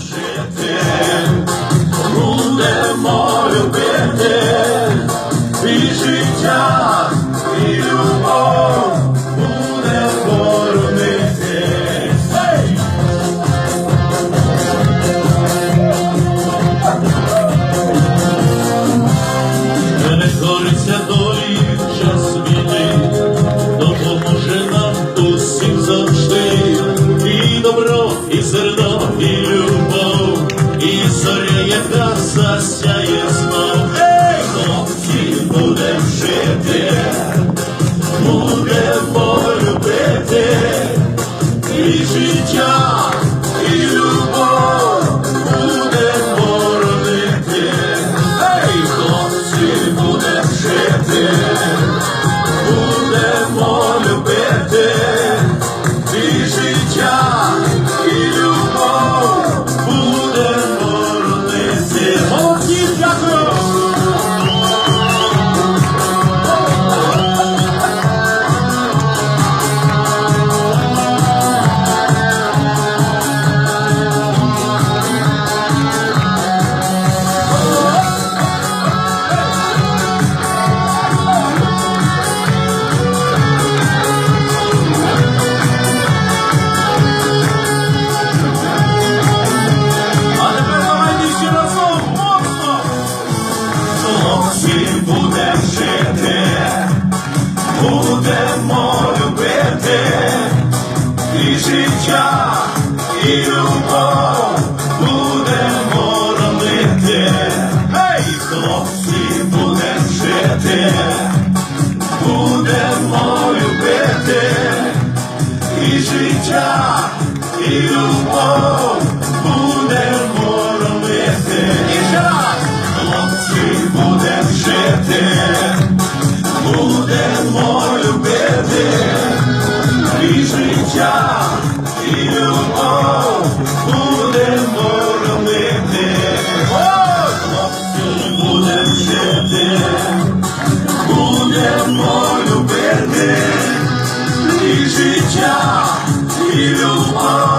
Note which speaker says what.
Speaker 1: жити, будемо любити і життя, і любов буде. Не кориться долі час війни, допоможе нам усім завжди, і добро, і зерно, і любов, Kazasız çayız var будемо любити і життя, і любов. Будемо робити, Ей, хлопці, будемо жити, будемо любити і життя, і любов. Будемо робити, і жах, хлопці, будем жити. Будемо you are.